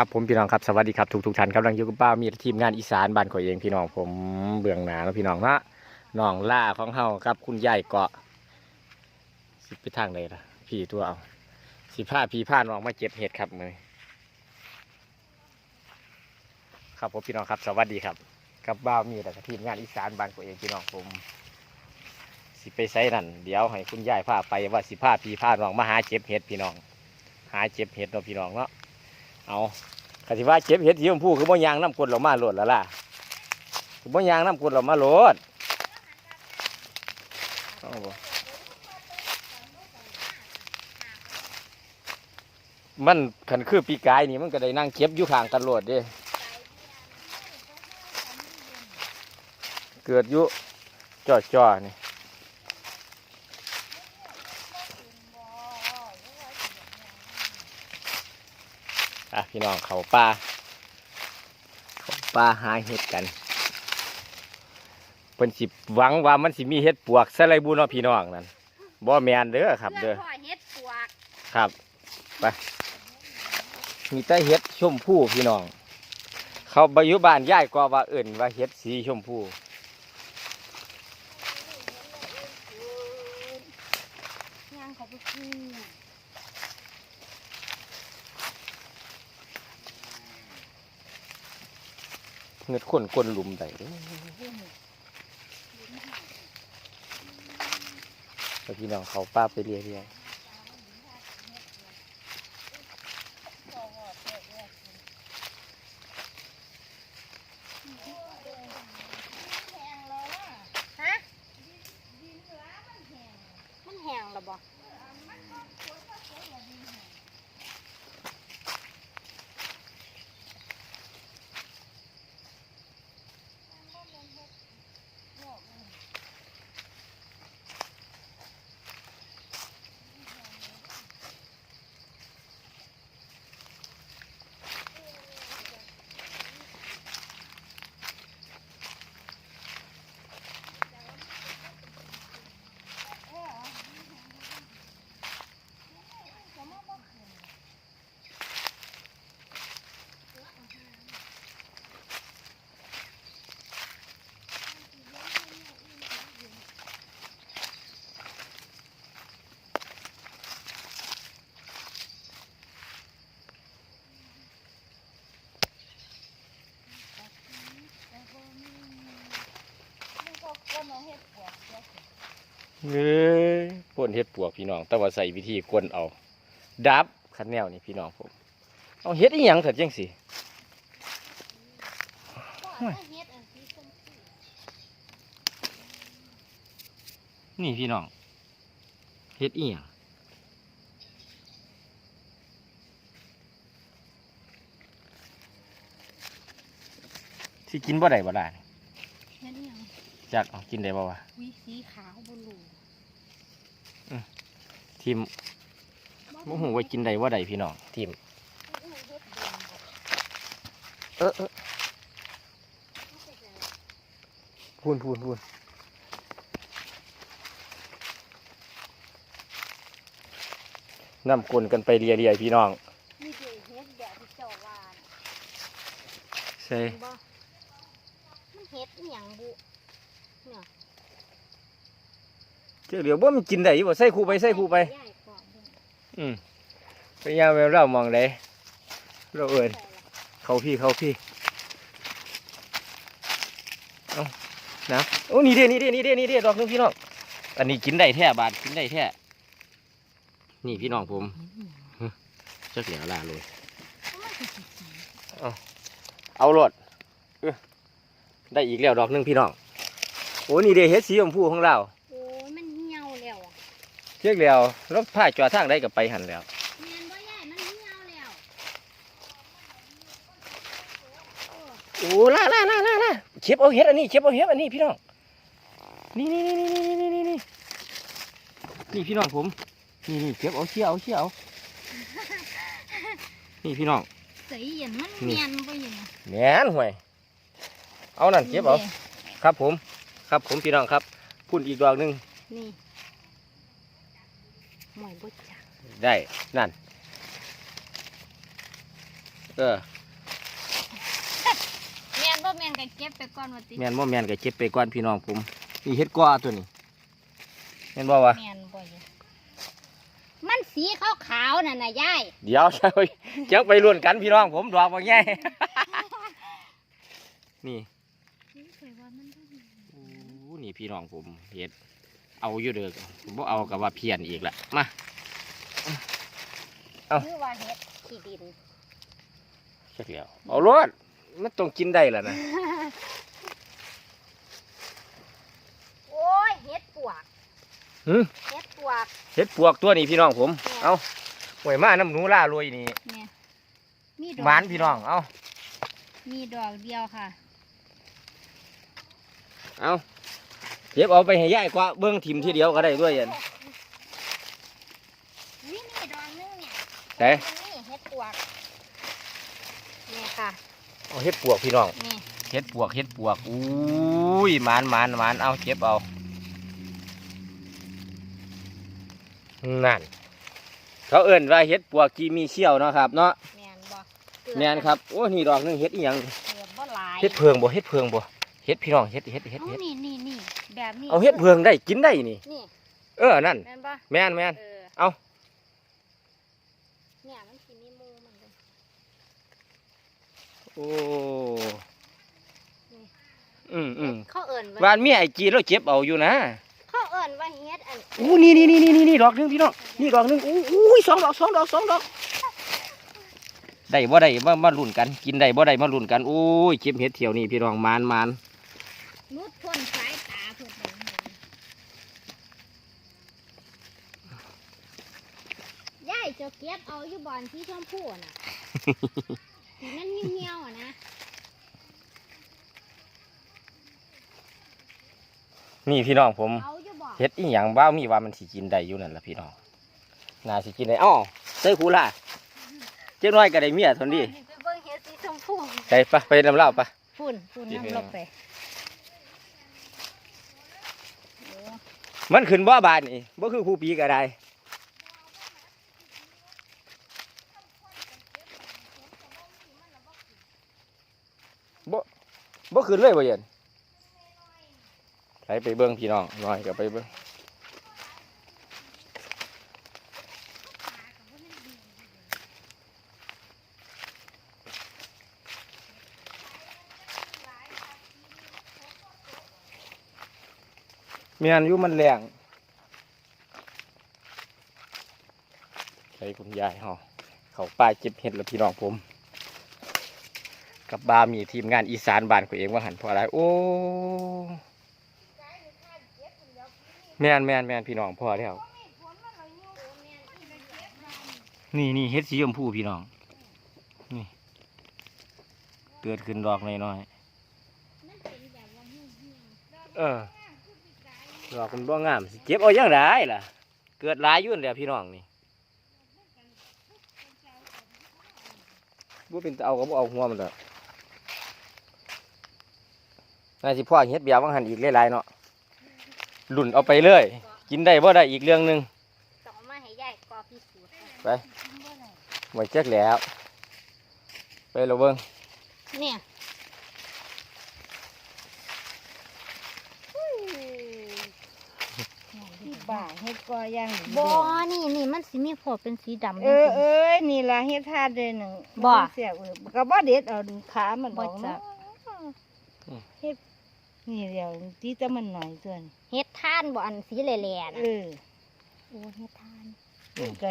ครับผมพี่น้องครับสวัสดีครับทุกทุกท่านกำลังอยู่กับป้ามีทีมงานอีสานบ้านข่อยเองพี่น้องผมเบื้องหน้าแล้วพี่น้องนะน้องล่าของเฮาครับคุณยายเกาะสิไปทางใดล่ะ พี่ตัวเอาสิผ้าพี่ผ้าน้องมาเจ็บเห็ดครับมือครับผมพี่น้องครับสวัสดีครับกับบ้ามีแต่ทีมงานอีสานบ้านข่อยเองพี่น้องผมสิไปไซนั่นเดี๋ยวให้คุณยายพาไปว่าสิผ้าพี่ผ้าน้องมาหาเจ็บเห็ดพี่น้อง หาเจ็บเห็ดเนาะพี่น้องเนาะ เอาคติว่าเจ็บเห็ดสีชมพูคือบ่ยางน้ำกรดเรามาโหลดแล้วล่ะคือบ่ยางน้ำกรดเรามาโหลดมันขันคือปีกายนี่มันก็ได้นั่งเก็บอยู่ข้างกันโหลดด้เกิดอยู่จ่อจ่อๆนี่ อะพี่น้องเขาป่าเขาป่าหาเห็ดกันเพิ่นสิหวังว่ามันสิมีเห็ดปวกใส่ไรบุเนาะพี่น้องนั่นบ่แมนเด้อครับ เด้อพ่อเฮ็ดปวกครับไปมีแต่เห็ดชมพูพี่น้อง เขาไปอยู่บ้านย่ายก็ว่าเอิ่นว่าเห็ดสีชมพูย่างเขาไปกิน เงือดคนก้นลุมได้พี่น้องเขาป้าไปเรื่อยฮะมันแห้งแล้วบ่มันก็คนเอาเฮ็ดปวกเดี๋ยวสิ ๆ เฮ้ยป่นเห็ดปวกพี่น้อง แต่ว่าใส่วิธีกวนเอา ดับขันแนวนี่พี่น้องผม เอาเห็ดอีหยังเถิดจังสิพ่อเอาเฮ็ดอันสีชมพูนี่พี่น้องเห็ดอีหยังที่กินบ่ได้บ่ได้เฮ็ดอิหยังจักเอากินได้บ่วะวิสีขาวบ่รู้ทีม โมโหว่ากินได้ว่าใดพี่น้องทีมเฮ็ดเฮ็ดเด่นบ่เออเออเอาไปใส่พูนพูนพูนน้ำกลนกันไปเรียเรียๆพี่น้องนี่เด้เฮ็ดแบบที่เจ้าว่าน่ะใช่เห็นบ่มันเฮ็ดอิหยังบุเนี่ย เจ้าเหลียวว่ามันกินได้อยู่บ่ใส่คู่ไปใส่คู่ไปย้ายก่อนเด้ออืมไปยามแววเรามองได้เราเอินใส่ละเขาพี่เขาพี่เอานะโอ้นี่เด้นี่เด้นี่เด้นี่เด้ดอกหนึงพี่น้องอันนี้กินได้แท้บาทกินได้แท้นี่พี่น้องผมเจ้าเหลียวลาเลยมันคือสีสีเอารถเอ้อได้อีกแล้วดอกหนึงพี่น้องโอ้นี่เด้เฮ็ดสีชมพูของเรา โอ้ยมันเหี่ยวแล้วอะ เชือกแล้วรถผ้าจอดทางได้กับไปหันแล้วแม่นบ่ยายมันเหี่ยวแล้วโอ้ล่าล่าล่าล่าล่าเก็บเอาเฮ็ดอันนี้เก็บเอาเฮ็ดอันนี้พี่น้องนี่นี่นี่นี่นี่นี่นี่นี่พี่น้องผมนี่นี่เก็บเอาเชี่ยเอาเชี่ยเอานี่พี่น้องใส่เห็นมันนี่เมียนบ่เห็นอะแหนห่วยเอานั่นเก็บเอาครับผม ครับผมพี่น้องครับพุ่นอีกดอกหนึงนี่ หมอยบ่จักได้ นั่น เออแม่นบ่แม่นก็เก็บไปก่อนว่าติแม่นบ่แม่นก็เจ็บไปก่อนพี่น้องผมนี่เฮ็ดกว่าตัวนี้แม่นบ่วะแม่นบ่อยู่มันสีขาวๆนั่นน่ะยายเดี๋ยว เจ้าเจ้าไปรุ่นกันพี่น้องผมดอกบ่แง่ นี่ข่อยว่ามันบ่มีโอ้นี่พี่น้องผมเฮ็ด เอาอยู่เด้อผมบ่เอากับว่าเพี้ยนอีกละมาเอ้าหรือว่าเฮ็ดขี้ดินจักแล้วเอารถมันต้องกินได้ล่ะนะโอ้ยเฮ็ดปวกหึเฮ็ดปวกเฮ็ดปวกตัวนี้พี่น้องผม เอาหวยมาน้ำหนูล่ารวยนี่เนี่ยมีดอกหมานพี่น้องเอามีดอกเดียวค่ะ เอา เก็บเอาไปให้ยายกว่าเบิ้งถิ่มทีเดียวก็ได้ด้วยยันนี่นี่ดอกนึงเนี่ยไหนนี่เฮ็ดปวกนี่ค่ะเอาเฮ็ดปวกพี่น้องนี่เฮ็ดปวกเฮ็ดปวกอุ้ยหมานหมานหมานเอาเก็บเอานั่นเขาเอิ่นว่าเฮ็ดปวกกีมีเชี่ยวเนาะครับเนาะแม่นบ่แม่นครับโอ้นี่ดอกหนึงเฮ็ดอีหยังเกิดบ่หลายเฮ็ดเพิงบ่เฮ็ดเพิงบ่เฮ็ดพี่น้องเฮ็ดเฮ็ดเฮ็ดเอาเฮ็ดนี่นี่นี่ แบบนี้เอาเฮ็ดเพิงได้กินได้นี่ นี่เออนั่น แม่นบ่แม่นแม่น เออเอา เนี่ยมันสิมีหมูมันเลยโอ้อืมอืมเขาเอิ้นบ้าว่านเมียไอ้จีนเราเก็บเอาอยู่นะเขาเอิ้นว่าเฮ็ดอันอู้นี่นี่นี่นี่นี่ดอกหนึงพี่น้องนี่ดอกหนึงอู้อู้ยสองดอกสองดอกสองดอกได้บ่ได้มามาลุ้นกัน กินได้บ่ได้มาลุ้นกันโอ้ยเก็บเห็ดเที่ยวนี่พี่น้องมานมานนุดพ้นสายตาเพิ่นเลยยายเจะเก็บเอาอยู่บ่อนที่ชมพู่น่ะที่มันเหี่ยวๆอะนะนี่พี่น้องผมเอาอยู่บ่เห็ดอีหยังบ้ามีว่ามันสิกินได้อยู่นั่นล่ะพี่น้องน่าสิกินได้อ้อเต้ยคูล่ะเจ้าน้อยก็ได้เมียทนดีไปเบิ่งเฮ็ดสีชมพูไปปะไปนำเล่าปะ ฝุ่นฝุ่นดีเลยน้ำลบไปโอ้มันขึ้นบ่บานนี่บ่คือผู้ปีก็ได้ บ่บ่ขึ้นเลยบ่เย็นไปไปเบิ่งพี่น้องน้อยก็ไปเบิ่งเมียนอยู่มันแรงใช้คุณยายเฮาเขาป้ายเก็บเห็ดแล้วพี่น้องผม กับบามีทีมงานอีสานบ้านกูเองว่าหันเพราะอะไรโอ้แม่นแม่นแม่นพี่น้องพอแล้วนี่นี่เฮ็ดสีชมพูพี่น้องนี่เกิดขึ้นดอกน้อยมันเนาเหี่ยวๆเออดอกมันบ่งามเก็บเอาอย่างไรล่ะ เกิดหลายยุ่นแล้วพี่น้องนี่บ่เป็นเอาก็บ่เอาหัวมันดอก น่าสิพ่อเฮ็ดเบียร์วังหันอีกหลายๆเนาะลุ่นเอาไปเลย กินได้บ่ได้อีกเรื่องหนึงๆต้องเอามาให้ยายกรอพิสูจน์ไปไว้จักแล้ว ไปเราเบิ่งเนี่ยบ้าเฮ็ดก็ย่างดีบอนี่นี่มันสิมีพอเป็นสีดำเออเอ้ยนี่ล่ะเฮ็ดทาดเด้อหนึ่งบ่เสียเออก็บ่เด็ดเอาดูขามันออกบ่จัเนาะกเฮ็ด นี่เดียวที่แต่มันหน่อยส่วนเฮ็ดท่านบ่อันสีแหล่ๆเอนะอโอ้เฮ็ดท่านก็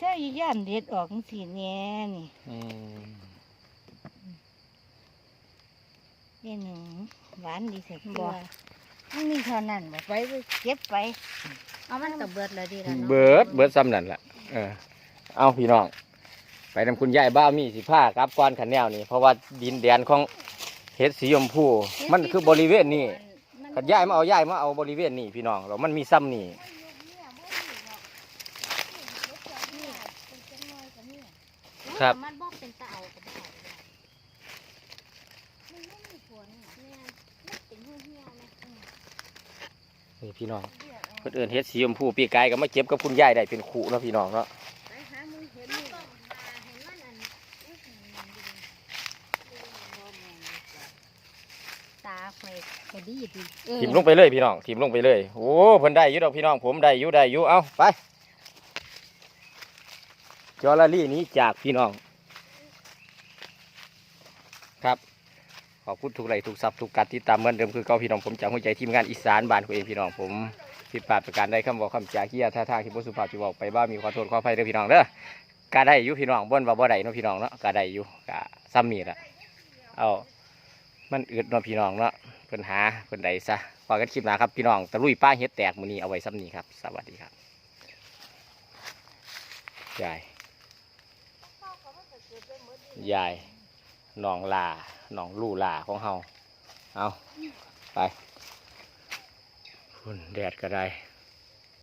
ถ้าย่านเด็ดออกจังซี่แหน่นี่อืมเด้หนึ่งหวานดีเสียบ่มันมีเท่านั้นบ่ไปไปเก็บไปเอามันก็เบิดเลยดีแล้วเนาะเบิดเบิดซ้ำนั่นแหละเออเอาพี่น้อง ไปนำคุณยายบ้ามีสิผ้ากลับก้อนขันแนวนี่เพราะว่าดินแดนของ เฮ็ดสีชมพู มันคือบริเวณนี้ขันย้ายมาเอาย้ายมาเอาบริเวณนี้พี่น้องแล้วมันมีซ้ำนี่ครับมันบ่เป็นตาเอาก็บ่เอามันไม่มีผลเนี่ยมันเป็นเหี่ยวๆนะอืมนี่พี่น้องเพิ่นเอิ้นเฮ็ดสีชมพูปีกายก็มาเก็บกับคุณยายได้เป็นขู่เนาะพี่น้องเนาะ ไปหามึงเห็นมันต้องหาเห็นมันอันอื้อหือ ไป ก็ดีดีเออทิมลงไปเลยพี่น้องทิมลงไปเลยโอ้เพิ่นได้อยู่ดอกพี่น้อง ผมได้อยู่ได้อยู่เอาไปจอลลี่หนี้จากพี่น้อง ครับ ขอบคุณทุกไลค์ทุกซับทุกการติดตามเหมือนเดิมคือเก่าพี่น้องผมจากหัวใจทีมงานอีสานบ้านของเองพี่น้องผมผิดพลาดประการใดคำบอกคำจาเฮียท่าทางที่บ่สุภาพที่บอกไปบ้ามีขอโทษขออภัยเด้อพี่น้องเด้อกาได้อยู่พี่น้องบ่นว่าบ่ได้เนาะพี่น้องเนาะกาได้อยู่กะซ้ำมีละเอา มันอึดเนาะพี่น้องเนาะเพิ่นหาเพิ่นใดซะพอกันคลิปหนาครับพี่น้องตะลุยป้าเฮ็ดแตกมือนี้เอาไว้ซ้ำนี้ครับ สวัสดีครับยายยายหนองลาหนองลู่ลาของเฮาเอาไปพุ่นแดดก็ได้